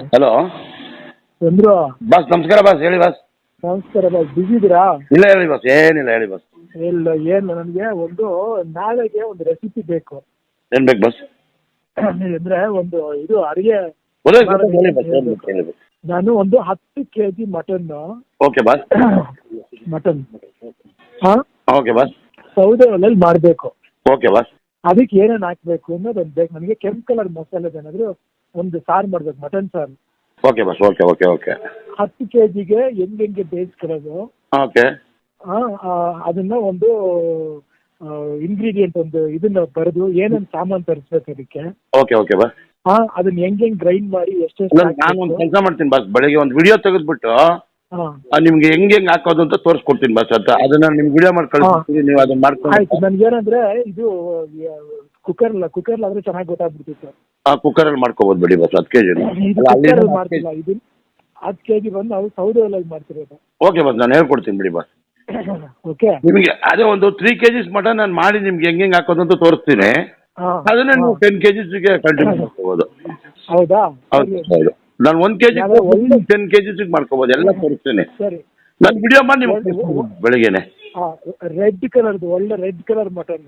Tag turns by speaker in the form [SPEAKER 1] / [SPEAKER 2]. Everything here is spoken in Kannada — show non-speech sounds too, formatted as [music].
[SPEAKER 1] ಹಲೋ
[SPEAKER 2] ಚಂದ್ರು.
[SPEAKER 1] ಬಸ್ ನಮಸ್ಕಾರ ಬಾಸ್ ಹೇಳಿ ಬಾಸ್.
[SPEAKER 2] ನಮಸ್ಕಾರ ಬಸ್ ಬಿಸಿ ಇದ್ದೀರಾ?
[SPEAKER 1] ಇಲ್ಲ ಹೇಳಿ ಬಸ್ ಏನಿಲ್ಲ ಹೇಳಿ ಬಸ್.
[SPEAKER 2] ಇಲ್ಲ ಏನು ನನಗೆ ಒಂದು ನಾಳೆಗೆ ಒಂದು ರೆಸಿಪಿ ಬೇಕು.
[SPEAKER 1] ಏನ್ ಬೇಕು ಬಸ್? [coughs]
[SPEAKER 2] ಅಂದ್ರೆ ಒಂದು ಇದು ಅಡಿಗೆ
[SPEAKER 1] ಹೇಳಿ ಬಾಸ್ ಹೇಳಿ ಬಾಸ್.
[SPEAKER 2] ನಾನು ಒಂದು ಹತ್ತು K G mutton
[SPEAKER 1] okay boss. [coughs]
[SPEAKER 2] Mutton ಹಾ?
[SPEAKER 1] Okay boss.
[SPEAKER 2] ಸೌದೆ ಒಲೆಯಲ್ಲಿ ಮಾಡಬೇಕು.
[SPEAKER 1] Okay boss.
[SPEAKER 2] ಅದಕ್ಕೆ ಏನೇನು ಹಾಕ್ಬೇಕು ಅನ್ನೋದೊಂದು ಬೇಕು. ನನಗೆ ಕೆಂಪು ಕಲರ್ ಮಸಾಲೆ ಏನಾದರೂ ಒಂದು ಸಾರ್ ಮಾಡ್ಬೇಕು mutton sir.
[SPEAKER 1] Okay boss okay okay okay
[SPEAKER 2] ಹತ್ತು ಕೆ ಜಿಗೆ ಹೆಂಗೆ ಹೆಂಗೆ ಬೇಯಿಸ್ಕೊಳ್ಳೋದು?
[SPEAKER 1] ಓಕೆ
[SPEAKER 2] ಆ, ಆ, ಅದನ್ನ ಒಂದು ಇಂಗ್ರೀಡಿಯೆಂಟ್ ಒಂದು ಇದನ್ನ ಬರೆದು ಏನೇನು ಸಾಮಾನು ತರಿಸ್ಬೇಕು ಅದಕ್ಕೆ.
[SPEAKER 1] ಓಕೆ ಓಕೆ ಬಸ್
[SPEAKER 2] ಆ, ಅದನ್ನ ಹೆಂಗ್ ಹೆಂಗ್ ಗ್ರೈಂಡ್ ಮಾಡಿ ಎಷ್ಟೆಷ್ಟು
[SPEAKER 1] ನಾನು ಒಂದು ಕೆಲಸ ಮಾಡ್ತೀನಿ ಬಸ್ ಬೆಳಿಗ್ಗೆ ಒಂದು ವಿಡಿಯೋ ತೆಗೆದ್ಬಿಟ್ಟು
[SPEAKER 2] ಹಾ.
[SPEAKER 1] ನಿಮ್ಗೆ ಹೆಂಗ್ ಹೆಂಗೆ ಹಾಕೋದು ಅಂತ ತೋರಿಸ್ಕೊಡ್ತೀನಿ ಬಸ್ ಅಂತ ಅದನ್ನ ನಿಮ್ಗೆ ವಿಡಿಯೋ ಮಾಡಿ ಕಳಿಸ್ತೀನಿ ನೀವು ಅದನ್ನ ಮಾಡ್ಕೊಂಡು
[SPEAKER 2] ಆಯ್ತು ನನ್ಗೇನಂದ್ರೆ ಇದು ಕುಕ್ಕರ್ ಅಲ್ಲ ಕುಕ್ಕರ್ ಆದ್ರೆ ಚೆನ್ನಾಗಿ ಗೊತ್ತಾಗ್ಬಿಡ್ತಿತ್ತು
[SPEAKER 1] ಆ ಕುಕ್ಕರಲ್ಲಿ ಮಾಡ್ಕೋಬೋದು ಬಿಡಿ ಬಸ್ ಹತ್ತು ಕೆ ಜಿ
[SPEAKER 2] ಇದು ಕುಕ್ಕರ್ ಮಾಡ್ತಿಲ್ಲ ಇದು ಹತ್ತು ಕೆ ಜಿ ಬಂದು ನಾವು ಸೌದೆ ಒಲೆಗೆ ಮಾಡ್ತಿರೋದು
[SPEAKER 1] ಓಕೆ ಬಸ್ ನಾನು ಹೇಳ್ಕೊಡ್ತೀನಿ ಬಿಡಿ ಬಸ್
[SPEAKER 2] ಓಕೆ
[SPEAKER 1] ನಿಮಗೆ ಅದೇ ಒಂದು ತ್ರೀ ಕೆ ಜಿಸ್ ಮಟನ್ ನಾನು ಮಾಡಿ ನಿಮ್ಗೆ ಹೆಂಗೆ ಹೆಂಗ್ ಹಾಕೋದು ಅಂತ ತೋರಿಸ್ತೀನಿ.
[SPEAKER 2] ಹಾ.
[SPEAKER 1] ಅದನ್ನ ನೀವು ಟೆನ್ ಕೆ ಜಿಸ್ಗೆ ಕಂಟಿನ್ಯೂ ಮಾಡ್ಕೋಬೋದು.
[SPEAKER 2] ಹೌದಾ?
[SPEAKER 1] ಹೌದು ಹೌದು. ನಾನು ಒಂದ್
[SPEAKER 2] ಕೆಜಿ
[SPEAKER 1] ಟೆನ್ ಕೆಜಿ ಮಾಡ್ಕೋಬಹುದು ಮಾಡ್ಕೋಬೋದು ಎಲ್ಲ ತೋರಿಸ್ತೇನೆ
[SPEAKER 2] ಸರಿ.
[SPEAKER 1] ನಾನು ವಿಡಿಯೋ ಮಾಡಿ ನಿಮ್ಗೆ ಬೆಳಿಗ್ಗೆನೆ.
[SPEAKER 2] ರೆಡ್ ಕಲರ್ದು ಒಳ್ಳೆ ರೆಡ್ ಕಲರ್ ಮಟನ್